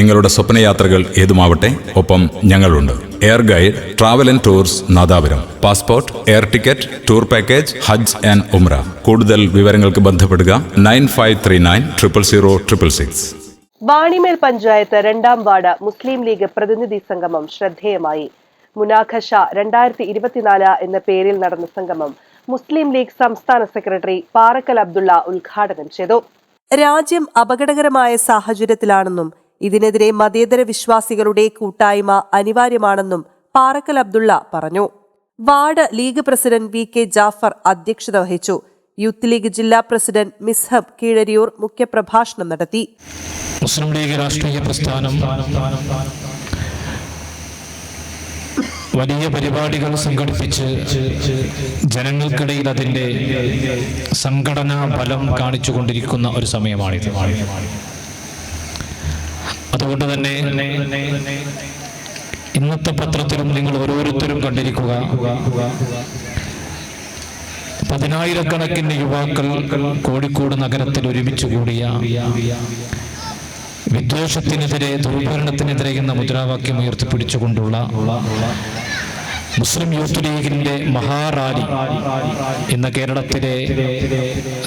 നിങ്ങളുടെ സ്വപ്നയാത്രകൾ ഏതുമാവട്ടെ ഒപ്പം ഞങ്ങളുണ്ട്. Air guide travel and tours Nadapuram. Passport air ticket tour package Hajj and Umrah കൂടുതൽ വിവരങ്ങൾക്ക് ബന്ധപ്പെടുക nine five three nine triple zero triple six. Vanimel panchayat രണ്ടാം വാർഡ് മുസ്ലിം league പ്രതിനിധി സംഗമം ശ്രദ്ധേയമായി. മുനാഖഷ രണ്ടായിരത്തി ഇരുപത്തിനാല് എന്ന പേരിൽ നടന്ന സംഗമം മുസ്ലിം ലീഗ് സംസ്ഥാന സെക്രട്ടറി പാറക്കൽ അബ്ദുള്ള ഉദ്ഘാടനം ചെയ്തു. രാജ്യം അപകടകരമായ സാഹചര്യത്തിലാണെന്നും ഇതിനെതിരെ മതേതര വിശ്വാസികളുടെ കൂട്ടായ്മ അനിവാര്യമാണെന്നും പാറക്കൽ അബ്ദുള്ള പറഞ്ഞു. Ward League president V K Jafar അധ്യക്ഷത വഹിച്ചു. യൂത്ത് ലീഗ് ജില്ലാ പ്രസിഡന്റ് മിസ്ഹബ് കീഴരിയൂർ മുഖ്യപ്രഭാഷണം നടത്തി. മുസ്ലിം ലീഗ് രാഷ്ട്രീയ പ്രസ്ഥാനം വലിയ പരിപാടികൾ സംഘടിപ്പിച്ച് ജനങ്ങൾക്കിടയിൽ അതിന്റെ സംഘടനാ ബലം കാണിച്ചുകൊണ്ടിരിക്കുന്ന ഒരു സമയമാണിത്. അതുകൊണ്ട് തന്നെ ഇന്നത്തെ പത്രത്തിലും നിങ്ങൾ ഓരോരുത്തരും കണ്ടിരിക്കുക. പതിനായിരക്കണക്കിന് യുവാക്കൾ കോഴിക്കോട് നഗരത്തിൽ ഒരുമിച്ച് കൂടിയ വിദ്വേഷത്തിനെതിരെ ദുർഭരണത്തിനെതിരെ എന്ന മുദ്രാവാക്യം ഉയർത്തിപ്പിടിച്ചുകൊണ്ടുള്ള മുസ്ലിം യൂത്ത് ലീഗിന്റെ മഹാറാലി ഇന്ന് കേരളത്തിലെ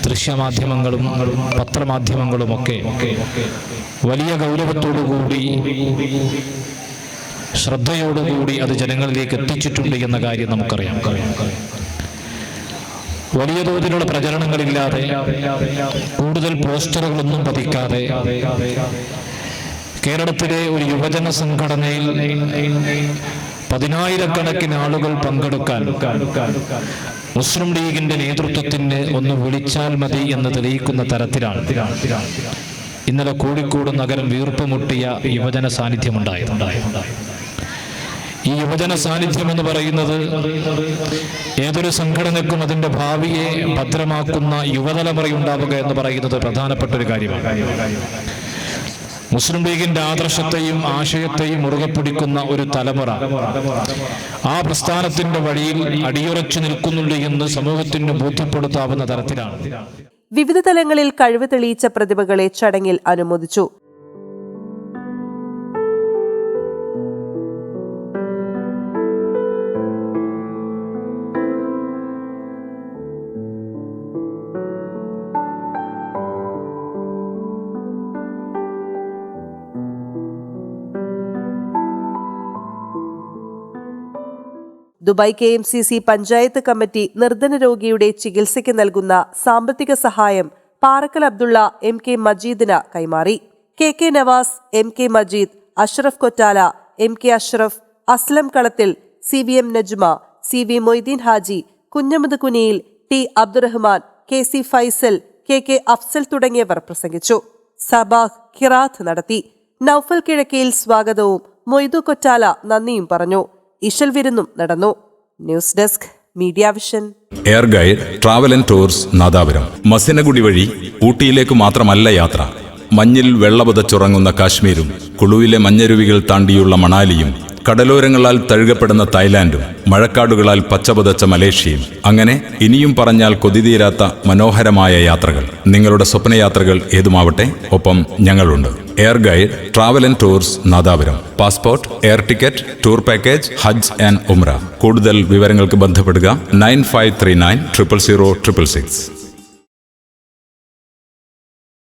ദൃശ്യമാധ്യമങ്ങളും പത്രമാധ്യമങ്ങളുമൊക്കെ വലിയ ഗൗരവത്തോടുകൂടി ശ്രദ്ധയോടുകൂടി അത് ജനങ്ങളിലേക്ക് എത്തിച്ചിട്ടുണ്ട് എന്ന കാര്യം നമുക്കറിയാം. വലിയ തോതിലുള്ള പ്രചരണങ്ങളില്ലാതെ കൂടുതൽ പോസ്റ്ററുകളൊന്നും പതിക്കാതെ കേരളത്തിലെ ഒരു യുവജന സംഘടനയിൽ പതിനായിരക്കണക്കിന് ആളുകൾ പങ്കെടുക്കാൻ മുസ്ലിം ലീഗിന്റെ നേതൃത്വത്തിന് ഒന്ന് വിളിച്ചാൽ മതി എന്ന് തെളിയിക്കുന്ന തരത്തിലാണ്. ഇന്നലെ കോഴിക്കോട് നഗരം വീർപ്പുമുട്ടിയ യുവജന സാന്നിധ്യമുണ്ടായി. ഈ യുവജന സാന്നിധ്യം എന്ന് പറയുന്നത് ഏതൊരു സംഘടനക്കും അതിന്റെ ഭാവിയെ ഭദ്രമാക്കുന്ന യുവതലമുറ ഉണ്ടാവുക എന്ന് പറയുന്നത് പ്രധാനപ്പെട്ട ഒരു കാര്യമാണ്. മുസ്ലിം ലീഗിന്റെ ആദർശത്തെയും ആശയത്തെയും മുറുകെ പിടിക്കുന്ന ഒരു തലമുറ ആ പ്രസ്ഥാനത്തിന്റെ വഴിയിൽ അടിയുറച്ചു നിൽക്കുന്നുണ്ട് എന്ന് സമൂഹത്തിന് ബോധ്യപ്പെടുത്താവുന്ന തരത്തിലാണ്. വിവിധ തലങ്ങളിൽ കഴിവ് തെളിയിച്ച പ്രതിഭകളെ ചടങ്ങിൽ അനുമോദിച്ചു Dubai K M C C panchayat committee നിർധന രോഗിയുടെ ചികിത്സയ്ക്ക് നൽകുന്ന സാമ്പത്തിക സഹായം പാറക്കൽ അബ്ദുള്ള എം കെ മജീദിന് കൈമാറി. K K Navas M K Majeed Ashraf Kottala M K Ashraf Aslam Kalathil C V M Najma C V Moideen Haji Kunhamud Kuniyil T Abdurahman K C Faisal K K Afsal തുടങ്ങിയവർ പ്രസംഗിച്ചു. Sabah കിറാത്ത് നടത്തി. നൌഫൽ കിഴക്കയിൽ സ്വാഗതവും മൊയ്തു കൊറ്റാല നന്ദിയും പറഞ്ഞു. ഇശൽ വിരുന്നും നടന്നു. News desk media vision. Air guide travel and tours Nadapuram. Masinagudi വഴി ഊട്ടിയിലേക്ക് മാത്രമല്ല യാത്ര. മഞ്ഞിൽ വെള്ളപുതച്ചുറങ്ങുന്ന കാശ്മീരും കുളുവിലെ മഞ്ഞരുവികൾ താണ്ടിയുള്ള മണാലിയും കടലോരങ്ങളാൽ തഴുകപ്പെടുന്ന തായ്ലാന്റും മഴക്കാടുകളാൽ പച്ചപുതച്ച മലേഷ്യയും. അങ്ങനെ ഇനിയും പറഞ്ഞാൽ കൊതിതീരാത്ത മനോഹരമായ യാത്രകൾ. നിങ്ങളുടെ സ്വപ്നയാത്രകൾ ഏതുമാവട്ടെ ഒപ്പം ഞങ്ങളുണ്ട്. Air guide travel and tours Nadapuram. Passport air ticket tour package Hajj and Umrah. കൂടുതൽ വിവരങ്ങൾക്ക് ബന്ധപ്പെടുക nine five three nine triple zero triple six.